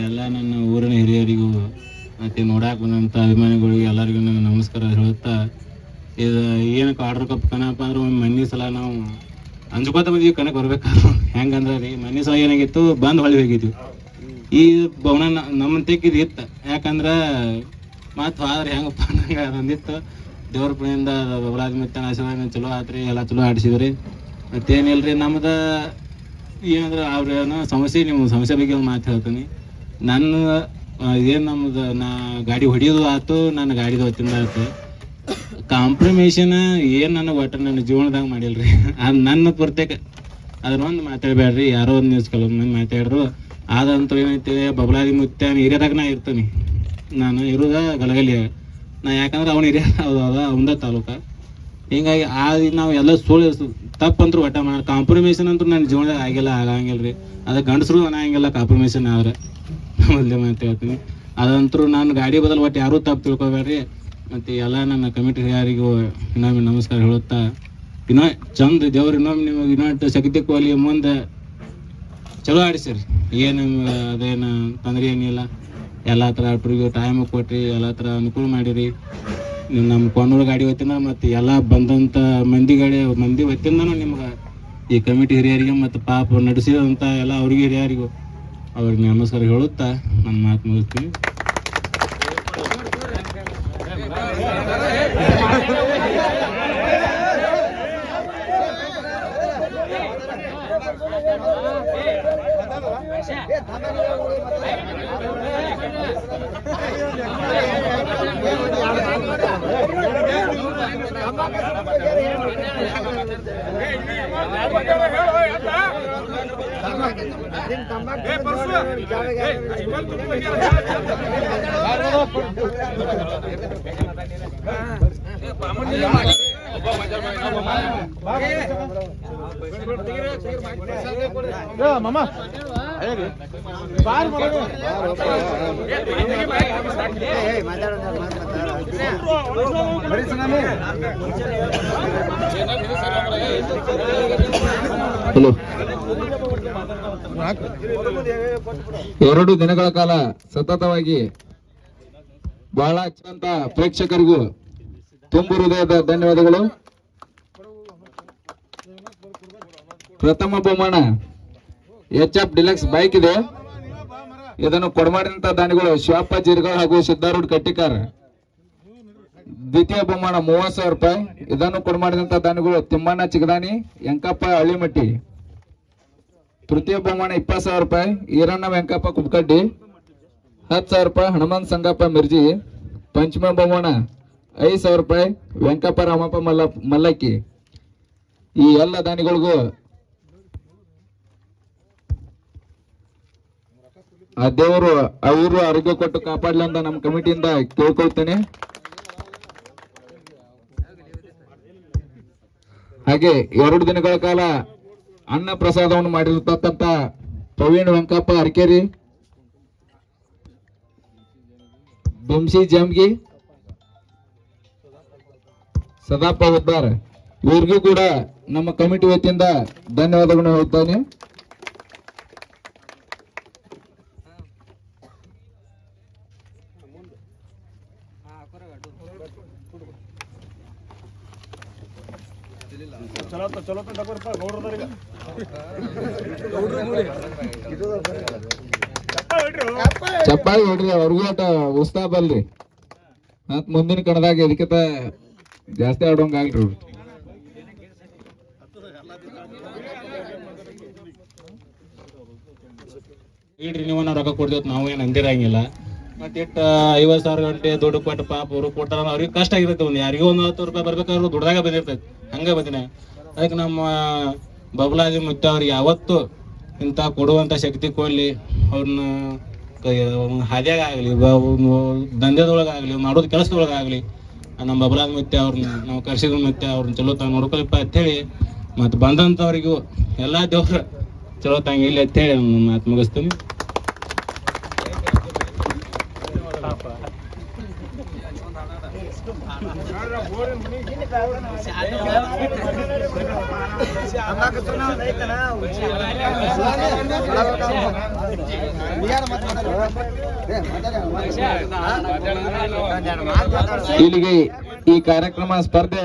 ಎಲ್ಲ ನನ್ನ ಊರಿನ ಹಿರಿಯರಿಗೂ ಮತ್ತೆ ನೋಡಾಕ ಬಂದಂತ ಅಭಿಮಾನಿಗಳಿಗೆ ಎಲ್ಲರಿಗೂ ನನ್ನ ನಮಸ್ಕಾರ ಹೇಳುತ್ತಾ, ಇದು ಏನಕ್ಕೆ ಆರ್ಡರ್ ಕಪ್ ಕಣಪ್ಪ ಅಂದ್ರೆ ಒಂದು ಮಂದಿ ಸಲ ನಾವು ಅಂಜ್ಕೋತ ಮದ್ವಿ ಕಣಕ್ಕೆ ಬರ್ಬೇಕಾದ್ರೆ. ಹೆಂಗಂದ್ರ ರೀ, ಮನೆ ಸಹ ಏನಾಗಿತ್ತು, ಬಂದ್ ಹೊಳಿ ಹೋಗಿದ್ವಿ. ಈ ಭವನ ನಮ್ಮ ತೆಗ್ಗಿದ್ ಇತ್ತು. ಯಾಕಂದ್ರೆ ಮತ್ ಆದ್ರೆ ಹೆಂಗಪ್ಪ ನಂಗೆ ಅದೊಂದಿತ್ತು. ದೇವ್ರ ಪುಣ್ಯಿಂದ ಬಬಲಾದಿ ಮತ್ತೆ ಆಶೀರ್ವಾದ ಚಲೋ ಆತ್ರಿ, ಎಲ್ಲ ಚಲೋ ಆಡಿಸಿದ್ರಿ. ಮತ್ತೇನಿಲ್ರಿ, ನಮ್ದು ಏನಂದ್ರೆ ಅವ್ರೇನೋ ಸಮಸ್ಯೆ ನಿಮ್ಮ ಸಮಸ್ಯೆ ಬಗ್ಗೆ ಒಂದು ಮಾತು ಹೇಳ್ತೀನಿ. ನನ್ನ ಏನು ನಮ್ದು, ನಾ ಗಾಡಿ ಹೊಡಿಯೋದು ಆಯ್ತು ನನ್ನ ಗಾಡಿದು ಹೊತ್ತಿಂದ ಆಯ್ತು ಕಾಂಪ್ರಮೇಷನ್ ಏನು ನನಗೆ ಒಟ್ಟು ನನ್ನ ಜೀವನದಾಗ ಮಾಡಿಲ್ರಿ? ಅದು ನನ್ನ ಪ್ರತ್ಯೇಕ. ಅದ್ರ ಒಂದು ಮಾತಾಡಬೇಡ್ರಿ, ಯಾರೋ ಒಂದು ನ್ಯೂಸ್ ಕೆಲವೊಂದು ಮಂದಿ ಮಾತಾಡ್ರು. ಆದಂತೂ ಏನೈತಿ, ಬಬಲಾದಿ ಮುತ್ಯ ಹಿರಿಯದಾಗ ನಾ ಇರ್ತೀನಿ. ನಾನು ಇರೋದ ಗಲಗಲಿ ನಾ ಯಾಕಂದ್ರೆ ಅವ್ನ ಹಿರಿಯ ಅದ ಅವಂದ ತಾಲೂಕ. ಹಿಂಗಾಗಿ ಆ ನಾವು ಎಲ್ಲ ಸುಳ್ಳು ತಪ್ಪಂತ್ರು ಒಟ್ಟ ಮಾಡಿ ಕಾಂಪ್ರಮೈಸನ್ ಅಂತೂ ನನ್ನ ಜೀವನದಾಗ ಆಗಿಲ್ಲ ಆಗಂಗಿಲ್ಲ ರೀ ಅದು ಗಂಡಸರು ಅನ್ನಂಗಿಲ್ಲ ಕಾಂಪ್ರಮೈಸನ್ ಆದ್ರೆ. ಮೊದಲೇ ಮಾತು ಹೇಳ್ತೀನಿ. ಅದಂತರೂ ನಾನು ಗಾಡಿ ಬದಲು ಒಟ್ಟು ಯಾರೂ ತಪ್ಪು ತಿಳ್ಕೊಬೇಡ್ರಿ. ಮತ್ತು ಎಲ್ಲ ನನ್ನ ಕಮಿಟಿ ಯಾರಿಗೂ ಇನ್ನೊಮ್ಮೆ ನಮಸ್ಕಾರ ಹೇಳುತ್ತಾ ಇನ್ನೂ ಚಂದ ದೇವ್ರು ಇನ್ನೊಮ್ಮೆ ನಿಮಗೆ ಇನ್ನೊಟ್ಟು ಶಕ್ತಿ ಕೋಲಿ ಮುಂದೆ ಚಲೋ ಆಡಿಸಿರಿ. ಏನು, ಅದೇನು ತೊಂದರೆ ಏನಿಲ್ಲ. ಎಲ್ಲ ಥರ ಅಟ್ರಿಗೆ ಟೈಮ್ ಕೊಟ್ರಿ, ಎಲ್ಲ ಥರ ಅನುಕೂಲ ಮಾಡಿರಿ. ನೀವು ನಮ್ಮ ಕೊಣ್ಣೂರು ಗಾಡಿ ಹೊತ್ತಿಂದ ಮತ್ತು ಎಲ್ಲ ಬಂದಂಥ ಮಂದಿ ಗಾಡಿ, ಮಂದಿ ಹೊತ್ತಿಂದನೂ ನಿಮ್ಗೆ ಈ ಕಮಿಟಿ ಹಿರಿಯರಿಗೆ ಮತ್ತು ಪಾಪ ನಡೆಸಿದಂಥ ಎಲ್ಲ ಅವ್ರಿಗೆ ಹಿರಿಯರಿಗೂ ಅವ್ರಿಗೆ ನಮಸ್ಕಾರ ಹೇಳುತ್ತಾ, ನನ್ನ ಮಾತು ಮುಗಿಸ್ತೀನಿ. ಪ್ರಾಮಣ್ಯ ಮಾಡಿ ಎರಡು ದಿನಗಳ ಕಾಲ ಸತತವಾಗಿ ಬಹಳ ಚಂದ ಪ್ರೇಕ್ಷಕರಿಗೂ ತುಂಬು ಹೃದಯದ ಧನ್ಯವಾದಗಳು. ಪ್ರಥಮ ಬಹುಮಾನ. ಎಚ್ ಎಫ್ ಡಿಲಕ್ಸ್ ಬೈಕ್ ಇದೆ. ಇದನ್ನು ಕೊಡಮಾಡಿದಂತ ದಾನಿಗಳು ಶಿವಪ್ಪ ಜೀರ್ಗಾಳ್ ಹಾಗೂ ಸಿದ್ದಾರೂಢ್ ಕಟ್ಟಿಕಾರ. ದ್ವಿತೀಯ ಬಹುಮಾನ ಮೂವತ್ ಸಾವಿರ ರೂಪಾಯಿ. ಇದನ್ನು ಕೊಡಮಾಡಿದಂತ ದಾನಿಗಳು ತಿಮ್ಮಣ್ಣ ಚಿಗದಾನಿ ಯಂಕಪ್ಪ ಹಳ್ಳಿಮಟ್ಟಿ. ತೃತೀಯ ಬಹುಮಾನ ಇಪ್ಪತ್ತು ಸಾವಿರ ರೂಪಾಯಿ. ಈರಣ್ಣ ವೆಂಕಪ್ಪ ಕುಬ್ಕಡ್ಡಿ ಹತ್ತು ಸಾವಿರ ರೂಪಾಯಿ ಹನುಮಂತ ಸಂಗಪ್ಪ ಮಿರ್ಜಿ. ಪಂಚಮ ಬಹುಮಾನ ಐದು ಸಾವಿರ ರೂಪಾಯಿ ವೆಂಕಪ್ಪ ರಾಮಪ್ಪ ಮಲ್ಲ ಮಲ್ಲಕ್ಕಿ. ಈ ಎಲ್ಲ ದಾನಿಗಳಿಗೂ ಆ ದೇವರು ಅವರು ಆರೋಗ್ಯ ಕೊಟ್ಟು ಕಾಪಾಡ್ಲಿ ಅಂತ ನಮ್ಮ ಕಮಿಟಿಯಿಂದ ಕೇಳ್ಕೊಳ್ತೇನೆ. ಹಾಗೆ ಎರಡು ದಿನಗಳ ಕಾಲ ಅನ್ನ ಪ್ರಸಾದವನ್ನು ಮಾಡಿರ್ತಕ್ಕಂಥ ಪ್ರವೀಣ್ ವೆಂಕಪ್ಪ ಅರ್ಕೇರಿ ಬಂಸಿ ಜಮ್ಗಿ ಸದಾಪ್ಪ ಉದ್ದಾರ್ ಇವ್ರಿಗೂ ಕೂಡ ನಮ್ಮ ಕಮಿಟಿ ವತಿಯಿಂದ ಧನ್ಯವಾದಗಳನ್ನು ಹೇಳ್ತಾನೆ. ಚಪ್ಪಾಳಿ ಹೊಡ್ರಿ, ಅವ್ರಿಗೂ ಆಟ ಉತ್ಸಾಹ ಬಲ್ರಿ ಮತ್ ಮುಂದಿನ ಕಣದಾಗ ಇದಕ್ಕಿಂತ ಜಾಸ್ತಿ ಆಡೋಂಗ್ ಆಗ್ರಿ ಅವ್ರು ಇಡ್ರಿ ನೀವು ನಾವು ರೊಕ್ಕ ಕೊಡ್ತೇವೆ ನಾವು ಏನು ಅಂದಿರಂಗಿಲ್ಲ ಮತ್ತೆ ಇಟ್ಟು ಐವತ್ತು ಸಾವಿರ ಗಂಟೆ ದುಡ್ಡು ಕೊಟ್ಟು ಪಾಪ ಅವರು ಕೊಟ್ಟಾರ ಅವ್ರಿಗೆ ಕಷ್ಟ ಆಗಿರುತ್ತೆ ಒಂದು ಯಾರಿಗೂ ಒಂದು ಹತ್ತು ರೂಪಾಯಿ ಬರ್ಬೇಕಾದ್ರು ದುಡ್ದಾಗ ಬಂದಿರ್ತೈತೆ. ಹಂಗೆ ಬಂದಿನ. ಅದಕ್ಕೆ ನಮ್ಮ ಬಬಲಾದಿ ಮುತ್ತ ಅವ್ರಿಗೆ ಯಾವತ್ತು ಇಂಥ ಕೊಡುವಂಥ ಶಕ್ತಿ ಕೊಡಲಿ. ಅವ್ರನ್ನ ಹಾದ್ಯಾಗ ಆಗಲಿ ದಂಧೆದೊಳಗಾಗಲಿ ಮಾಡೋದು ಕೆಲಸದೊಳಗಾಗಲಿ. ನಮ್ಮ ಬಬಲಾದಿ ಮಿತ್ಯ ಅವ್ರನ್ನ ನಾವು ಕರ್ಸಿದ ಮತ್ತೆ ಅವ್ರನ್ನ ಚಲೋ ತಂಗ ನೋಡ್ಕೊಳಪ್ಪ ಅಂತೇಳಿ ಮತ್ತು ಬಂದಂಥವ್ರಿಗೂ ಎಲ್ಲ ದೇವ್ರ ಚಲೋ ತಂಗ ಇಲ್ಲಿ ಅಂತೇಳಿ ಮಾತು ಮುಗಿಸ್ತೀನಿ. ಇಲ್ಲಿಗೆ ಈ ಕಾರ್ಯಕ್ರಮ ಸ್ಪರ್ಧೆ.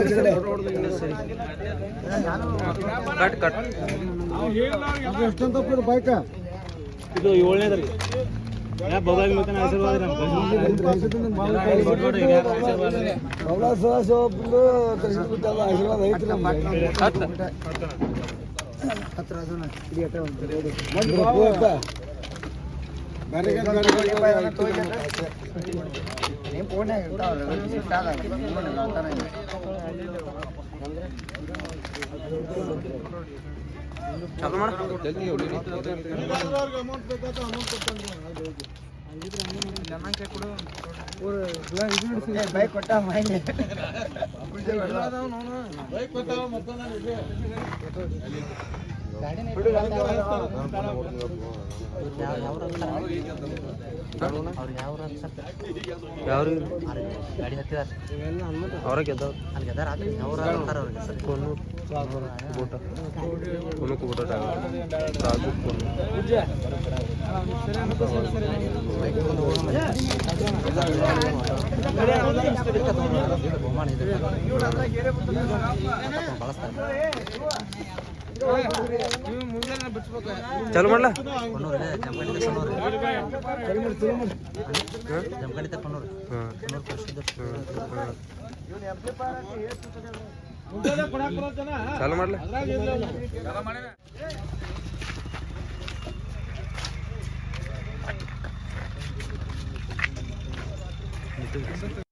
ಈಚೆಕಡೆ. ಅದು ಎಷ್ಟಂತ ಬೈಕ ಇದು ಏಳನೇದ್ರಿ ಆಶೀರ್ವಾದ. ಹತ್ತು ರಾಜನ. ಇಲ್ಲಿ ಅಟ್ಟ ಒಂದು ರೋಡು. ಮಂದಿ ಬಾಬು ಅಪ್ಪ. ಬೇರೆ ಕಡೆ ಬೇರೆ ಕಡೆ ಬೈಕ್ ಕೊಟ್ಟ ಮೈನೆ ಗಾಡಿ ಹತ್ತಿದಾರ ಅವ್ರ ಗೆದ್ದವ್ರು ಅಲ್ಲಿ ಗೆದ್ದಾರ ಅವ್ರ ಅವ್ರಿಗೆ ಸರ್ ಊಟ ಕೊನಕ್ಕೆ ಊಟ ರಾಜು ಚಾಲು ಮಾಡ್ಲ? ಚಾಲು ಮಾಡ್ಲ?